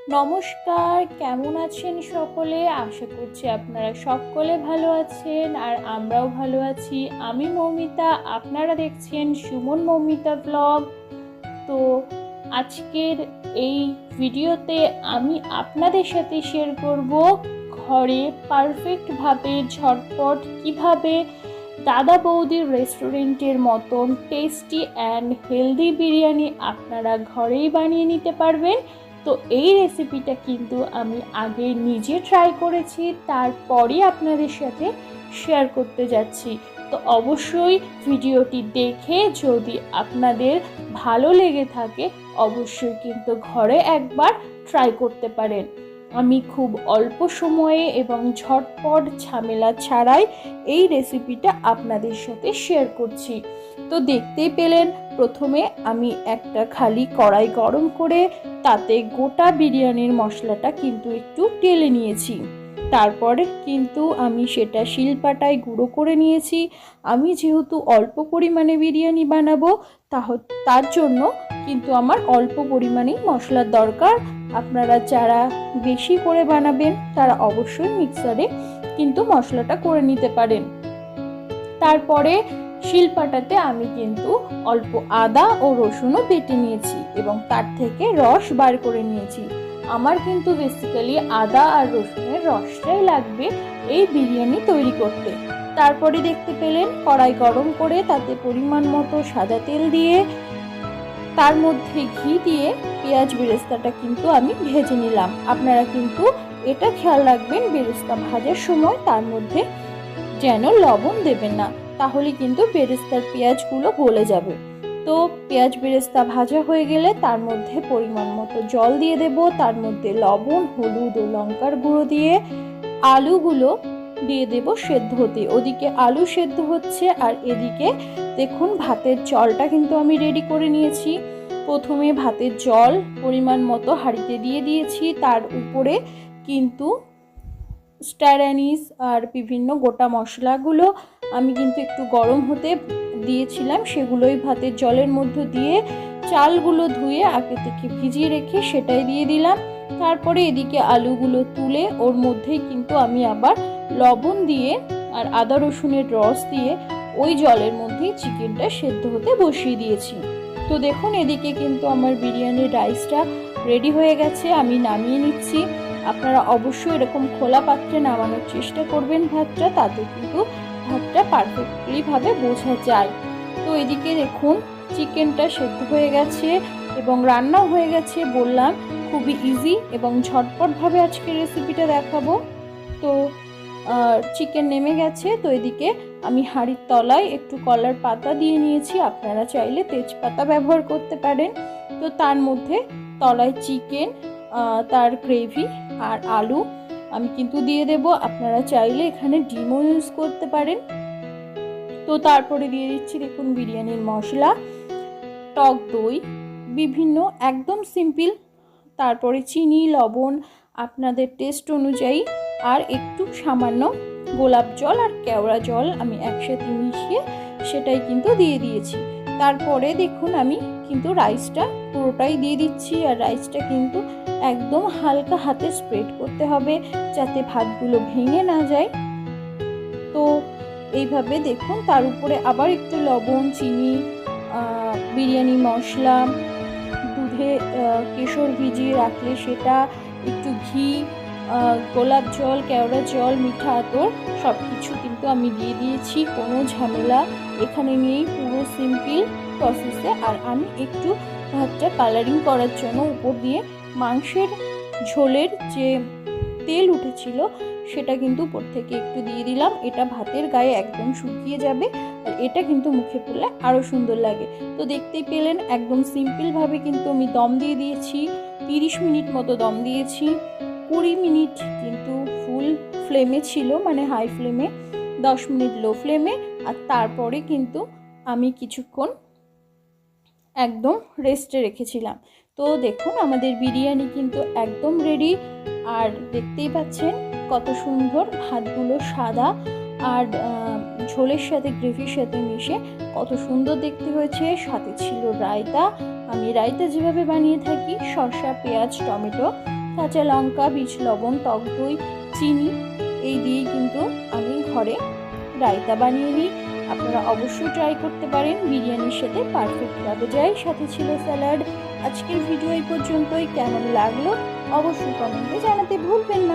নমস্কার, কেমন আছেন সকলে? আশা করছি আপনারা সকলে ভালো আছেন আর আমরাও ভালো আছি। আমি মৌমিতা, আপনারা দেখছেন সুমন মৌমিতা ব্লগ তো আজকের এই ভিডিওতে আমি আপনাদের সাথে শেয়ার করব ঘরে পারফেক্টভাবে ঝটপট কীভাবে দাদা বৌদির রেস্টুরেন্টের মতন টেস্টি অ্যান্ড হেলদি বিরিয়ানি আপনারা ঘরেই বানিয়ে নিতে পারবেন। তো এই রেসিপিটা কিন্তু আমি আগে নিজে ট্রাই করেছি, তারপরই আপনাদের সাথে শেয়ার করতে যাচ্ছি। তো অবশ্যই ভিডিওটি দেখে যদি আপনাদের ভালো লেগে থাকে, অবশ্যই কিন্তু ঘরে একবার ট্রাই করতে পারেন। আমি খুব অল্প সময়ে এবং ঝটপট ঝামেলা ছাড়াই এই রেসিপিটা আপনাদের সাথে শেয়ার করছি। তো দেখতেই পেলেন, প্রথমে আমি একটা খালি কড়াই গরম করে তাতে গোটা বিরিয়ানির মশলাটা কিন্তু একটু টেলে নিয়েছি। তারপরে কিন্তু আমি সেটা শিলপাটায় গুঁড়ো করে নিয়েছি। আমি যেহেতু অল্প পরিমাণে বিরিয়ানি বানাবো, তাহ, তার জন্য কিন্তু আমার অল্প পরিমাণেই মশলার দরকার। আপনারা যারা বেশি করে বানাবেন, তারা অবশ্যই মিক্সারে কিন্তু মশলাটা করে নিতে পারেন। তারপরে শিলপাটাতে আমি কিন্তু অল্প আদা ও রসুনও বেটে নিয়েছি এবং তার থেকে রস বার করে নিয়েছি। আমার কিন্তু বেসিক্যালি আদা আর রসুনের রসটাই লাগবে এই বিরিয়ানি তৈরি করতে। তারপরে দেখতে পেলেন কড়াই গরম করে তাতে পরিমাণ মতো সাদা তেল দিয়ে তার মধ্যে ঘি দিয়ে পেঁয়াজ বেরেস্তাটা কিন্তু আমি ভেজে নিলাম। আপনারা কিন্তু এটা খেয়াল রাখবেন, বেরেস্তা ভাজার সময় তার মধ্যে যেন লবণ দেবেন না, তাহলে কিন্তু বেরেস্তার পেঁয়াজগুলো গলে যাবে। তো পেঁয়াজ বেরেস্তা ভাজা হয়ে গেলে তার মধ্যে পরিমাণ মতো জল দিয়ে দেব, তার মধ্যে লবণ, হলুদ ও লঙ্কার গুঁড়ো দিয়ে আলুগুলো দিয়ে দেব সেদ্ধ হতে। ওদিকে আলু সেদ্ধ হচ্ছে আর এদিকে দেখুন ভাতের জলটা কিন্তু আমি রেডি করে নিয়েছি। প্রথমে ভাতের জল পরিমাণ মতো হাঁড়িতে দিয়ে দিয়েছি। তার উপরে কিন্তু স্ট্যারানিস আর বিভিন্ন গোটা মশলাগুলো আমি কিন্তু একটু গরম হতে দিয়েছিলাম। সেগুলোই ভাতের জলের মধ্যে দিয়ে চালগুলো ধুয়ে আগে থেকে ভিজিয়ে রেখে সেটাই দিয়ে দিলাম। তারপরে এদিকে আলুগুলো তুলে ওর মধ্যেই কিন্তু আমি আবার লবণ দিয়ে আর আদা রসুনের রস দিয়ে ওই জলের মধ্যেই চিকেনটা সেদ্ধ হতে বসিয়ে দিয়েছি। তো দেখুন, এদিকে কিন্তু আমার বিরিয়ানির রাইসটা রেডি হয়ে গেছে, আমি নামিয়ে নিচ্ছি। আপনারা অবশ্যই এরকম খোলা পাত্রে নামানোর চেষ্টা করবেন ভাতটা, তাতে কিন্তু ভাতটা পারফেক্টলিভাবে বোঝা যায়। তো এদিকে দেখুন চিকেনটা সেদ্ধ হয়ে গেছে এবং রান্নাও হয়ে গেছে বললাম, খুবই ইজি এবং ঝটপটভাবে আজকে রেসিপিটা দেখাবো। তো চিকেন নেমে গেছে, তো এদিকে আমি হাঁড়ির তলায় একটু কলার পাতা দিয়ে নিয়েছি, আপনারা চাইলে তেজপাতা ব্যবহার করতে পারেন। তো তার মধ্যে তলায় চিকেন তার গ্রেভি আর আলু আমি কিন্তু দিয়ে দেব, আপনারা চাইলে এখানে ডিমও ইউজ করতে পারেন। তো তারপরে দিয়ে দিচ্ছি দেখুন বিরিয়ানির মশলা, টক দই, বিভিন্ন একদম সিম্পল, তারপরে চিনি, লবণ, আপনাদের টেস্ট অনুযায়ী, আর একটু সামান্য গোলাপ জল আর কেওড়া জল আমি একসাথে মিশিয়ে সেটাই কিন্তু দিয়ে দিয়েছি। তারপরে দেখুন আমি কিন্তু রাইসটা পুরোটাই দিয়ে দিচ্ছি, আর রাইসটা কিন্তু একদম হালকা হাতে স্প্রেড করতে হবে যাতে ভাতগুলো ভেঙে না যায়। তো এইভাবে দেখুন, তার উপরে আবার একটু লবণ, চিনি বিরিয়ানি, মশলা, দুধে কেশর ভিজিয়ে রাখলে সেটা একটু ঘি গোলাপ জল, কেওড়া জল, মিঠা আতর সব কিছু কিন্তু আমি দিয়ে দিয়েছি, কোনো ঝামেলা এখানে নিয়েই পুরো সিম্পল প্রসেসে আর আমি একটু ভাতটা কালারিং করার জন্য উপর দিয়ে মাংসের ঝোলের যে তেল উঠেছিল, সেটা কিন্তু উপর থেকে একটু দিয়ে দিলাম। এটা ভাতের গায়ে একদম শুকিয়ে যাবে আর এটা কিন্তু মুখে পড়লে আরও সুন্দর লাগে। তো দেখতেই পেলেন, একদম সিম্পলভাবে কিন্তু আমি দম দিয়ে দিয়েছি, তিরিশ মিনিট মতো দম দিয়েছি, কুড়ি মিনিট কিন্তু ফুল ফ্লেমে ছিল মানে হাই ফ্লেমে, দশ মিনিট লো ফ্লেমে, আর তারপরে কিন্তু আমি কিছুক্ষণ একদম রেস্টে রেখেছিলাম। তো দেখুন, আমাদের বিরিয়ানি কিন্তু একদম রেডি আর দেখতেই পাচ্ছেন কত সুন্দর ভাতগুলো সাদা আর ঝোলের সাথে গ্রেভির সাথে মিশে কত সুন্দর দেখতে হয়েছে। সাথে ছিল রায়তা। আমি রায়তা যেভাবে বানিয়ে থাকি, শসা, পেঁয়াজ, টমেটো, কাঁচা লঙ্কা, বীজ, লবণ, টক দই, চিনি, এই দিয়েই কিন্তু আমি ঘরে রায়তা বানিয়ে নিই। আপনারা অবশ্যই ট্রাই করতে পারেন। বিরিয়ানির সাথে পারফেক্ট লাগে যায়। সাথে ছিল স্যালাড আজকের ভিডিও এই পর্যন্তই। কেমন লাগল? অবশ্যই কমেন্টে জানাতে ভুলবেন না।